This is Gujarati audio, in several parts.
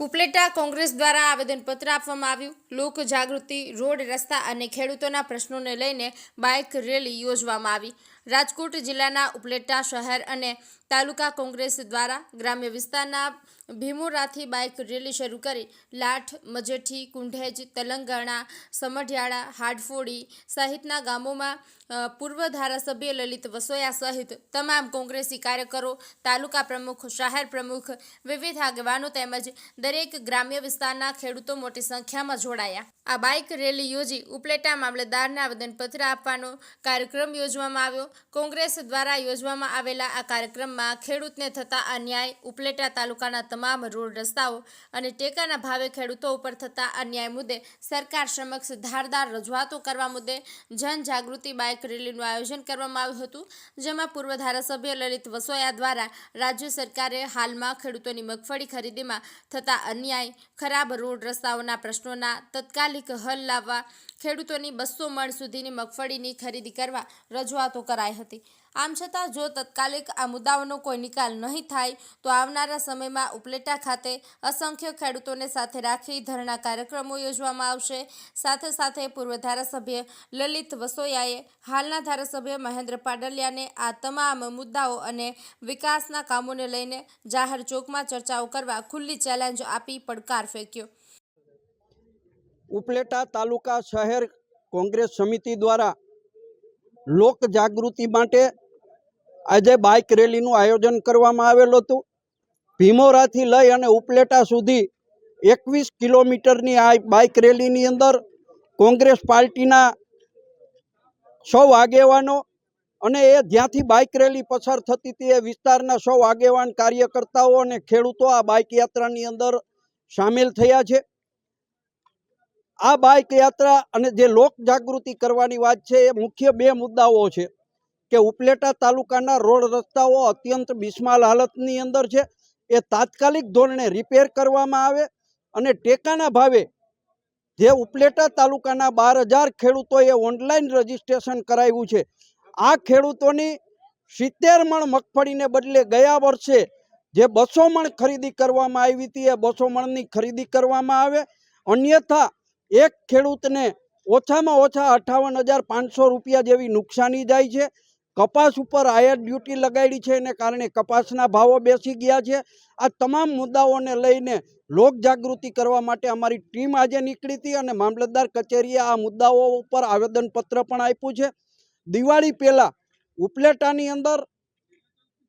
ઉપલેટા કોંગ્રેસ દ્વારા આવેદનપત્ર આપવામાં આવ્યું. લોક જાગૃતિ, રોડ, રસ્તા અને ખેડૂતોના પ્રશ્નોને લઈને બાઇક રેલી યોજવામાં આવી. રાજકોટ જિલ્લાના ઉપલેટા શહેર અને તાલુકા કોંગ્રેસ દ્વારા ગ્રામ્ય વિસ્તારના ભીમોરાથી બાઇક રેલી શરૂ કરી. લાઠ, મજેઠી, કુંઢેજ, તેલંગાણા, સમઢિયાળા, હાડફોડી સહિતના ગામોમાં પૂર્વ ધારાસભ્ય લલિત વસોયા સહિત તમામ કોંગ્રેસી કાર્યકરો, તાલુકા પ્રમુખ, શહેર પ્રમુખ, વિવિધ આગેવાનો તેમજ દરેક ગ્રામ્ય વિસ્તારના ખેડૂતો મોટી સંખ્યામાં જોડાયા. આ બાઇક રેલી યોજી ઉપલેટા મામલતદારને આવેદનપત્ર આપવાનો કાર્યક્રમ યોજવામાં આવ્યો. કોંગ્રેસ દ્વારા યોજવામાં આવેલા આ કાર્યક્રમમાં ખેડૂતને થતા અન્યાય, ઉપલેટા તાલુકાના તમામ રોડ રસ્તાઓ અને ટેકાના ભાવે ખેડૂતો ઉપર થતા અન્યાય મુદ્દે સરકાર સમક્ષ ધારદાર રજૂઆતો કરવા મુદ્દે જનજાગૃતિ બાઇક રેલીનું આયોજન કરવામાં આવ્યું હતું, જેમાં પૂર્વ ધારાસભ્ય લલિત વસોયા દ્વારા રાજ્ય સરકારે હાલમાં ખેડૂતોની મગફળી ખરીદીમાં થતા અન્યાય, ખરાબ રોડ રસ્તાઓના પ્રશ્નોના તત્કાલિક હલ લાવવા ખેડૂતોની બસો મણ સુધીની મગફળીની ખરીદી કરવા રજૂઆતો કરાઈ હતી. આમ છતાં, જો તત્કાલિક આ મુદ્દાઓનો કોઈ નિકાલ નહીં થાય, તો આવનારા સમયમાં ઉપલેટા ખાતે અસંખ્ય ખેડૂતોને સાથે રાખી ધરણા કાર્યક્રમો યોજવામાં આવશે. સાથે સાથે પૂર્વ ધારાસભ્ય લલિત વસોયાએ હાલના ધારાસભ્ય મહેન્દ્ર પાડલિયાને આ તમામ મુદ્દાઓ અને વિકાસના કામોને લઈને જાહેર ચોકમાં ચર્ચાઓ કરવા ખુલ્લી ચેલેન્જ આપી પડકાર ફેંક્યો. ઉપલેટા તાલુકા શહેર કોંગ્રેસ સમિતિ દ્વારા લોક જાગૃતિ માટે આજે બાઇક રેલીનું આયોજન કરવામાં આવેલું હતું. ભીમોરાથી લઈ અને ઉપલેટા સુધી એકવીસ કિલોમીટરની આ બાઇક રેલીની અંદર કોંગ્રેસ પાર્ટીના સૌ આગેવાનો અને એ જ્યાંથી બાઇક રેલી પસાર થતી હતી એ વિસ્તારના સૌ આગેવાન કાર્યકર્તાઓ અને ખેડૂતો આ બાઇક યાત્રાની અંદર સામેલ થયા છે. આ બાઇક યાત્રા અને જે લોક જાગૃતિ કરવાની વાત છે, એ મુખ્ય બે મુદ્દાઓ છે. કે ઉપલેટા તાલુકાના રોડ રસ્તાઓ અત્યંત બિસ્માલ હાલતની અંદર છે. એ તાત્કાલિક ધોરણે રિપેર કરવામાં આવે અને ટેકાના ભાવે જે ઉપલેટા તાલુકાના બાર હજાર ખેડૂતોએ ઓનલાઈન રજીસ્ટ્રેશન કરાવ્યું છે. આ ખેડૂતોની સિત્તેર મણ મગફળીને બદલે ગયા વર્ષે જે બસો મણ ખરીદી કરવામાં આવી હતી, એ બસો મણની ખરીદી કરવામાં આવે. અન્યથા એક ખેડૂતને ઓછામાં ઓછા અઠાવન હજાર પાંચસો રૂપિયા જેવી નુકસાની જાય છે. કપાસ ઉપર આયર ડ્યુટી લગાડી છે એને કારણે કપાસના ભાવો બેસી ગયા છે. આ તમામ મુદ્દાઓને લઈને લોક જાગૃતિ કરવા માટે અમારી ટીમ આજે નીકળી હતી અને મામલતદાર કચેરીએ આ મુદ્દાઓ ઉપર આવેદનપત્ર પણ આપ્યું છે. દિવાળી પહેલાં ઉપલેટાની અંદર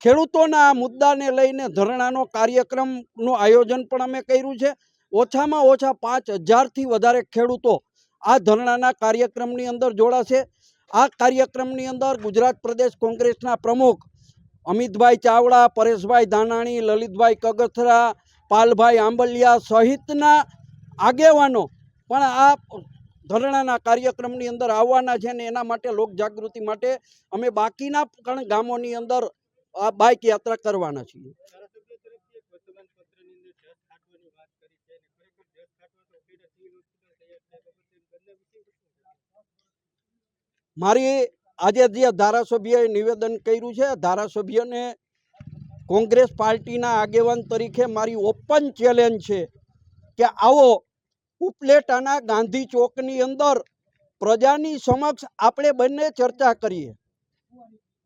ખેડૂતોના આ મુદ્દાને લઈને ધરણાનો કાર્યક્રમનું આયોજન પણ અમે કર્યું છે. ઓછામાં ઓછા પાંચ હજારથી વધારે ખેડૂતો આ ધરણાના કાર્યક્રમની અંદર જોડાશે. આ કાર્યક્રમની અંદર ગુજરાત પ્રદેશ કોંગ્રેસના પ્રમુખ અમિતભાઈ ચાવડા, પરેશભાઈ ધાનાણી, લલિતભાઈ કગથરા, પાલભાઈ આંબલિયા સહિતના આગેવાનો પણ આ ધરણાના કાર્યક્રમની અંદર આવવાના છે ને એના માટે લોક જાગૃતિ માટે અમે બાકીના પણ ગામોની અંદર આ બાઇક યાત્રા કરવાના છીએ ધારાસભ્ય તરફથી એક વર્તમાન પત્રની કાઢવાની વાત કરી છે અને ખરેખર જસ કાઢવા તો ઓપીડી સિવિલ હોસ્પિટલ તૈયાર થાય બાબતે બંને વિશે મારી આજે જે ધારાસભ્યએ નિવેદન કર્યું છે ધારાસભ્યને કોંગ્રેસ પાર્ટીના આગેવાન તરીકે મારી ઓપન ચેલેન્જ છે કે આવો ઉપલેટાના ગાંધી ચોકની અંદર પ્રજાની સમક્ષ આપણે બંને ચર્ચા કરીએ.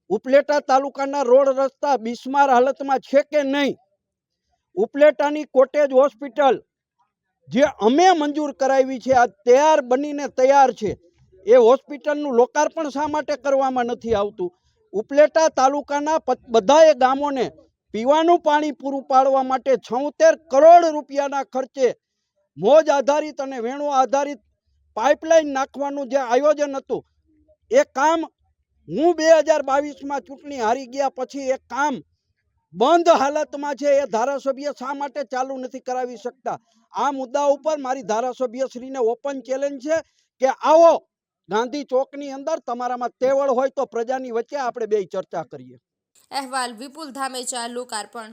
ઉપલેટા તાલુકાના રોડ રસ્તા બિસ્માર હાલતમાં છે કે નહીં? ઉપલેટાની કોટેજ હોસ્પિટલ, જે અમે મંજૂર કરાવી છે, આ તૈયાર બનીને તૈયાર છે, એ હોસ્પિટલનું લોકાર્પણ શા માટે કરવામાં નથી આવતું? ઉપલેટા તાલુકાના બધાએ ગામોને પીવાનું પાણી પૂરું પાડવા માટે છોતેર કરોડ રૂપિયાના ખર્ચે મોજ આધારિત અને વેણુ આધારિત પાઇપલાઇન નાખવાનું જે આયોજન હતું, એ કામ હું બે હજાર બાવીસમાં ચૂંટણી હારી ગયા પછી એ કામ બંધ હાલતમાં છે એ ધારાસભ્ય શા માટે ચાલુ નથી કરાવી શકતા? આ મુદ્દા ઉપર મારી ધારાસભ્યશ્રીને ઓપન ચેલેન્જ છે કે આવો, ગાંધી ચોકની અંદર તમારામાં તેવડ હોય તો પ્રજાની વચ્ચે આપણે બે ચર્ચા કરીએ. અહેવાલ વિપુલ ધામેચા, લોકાર્પણ.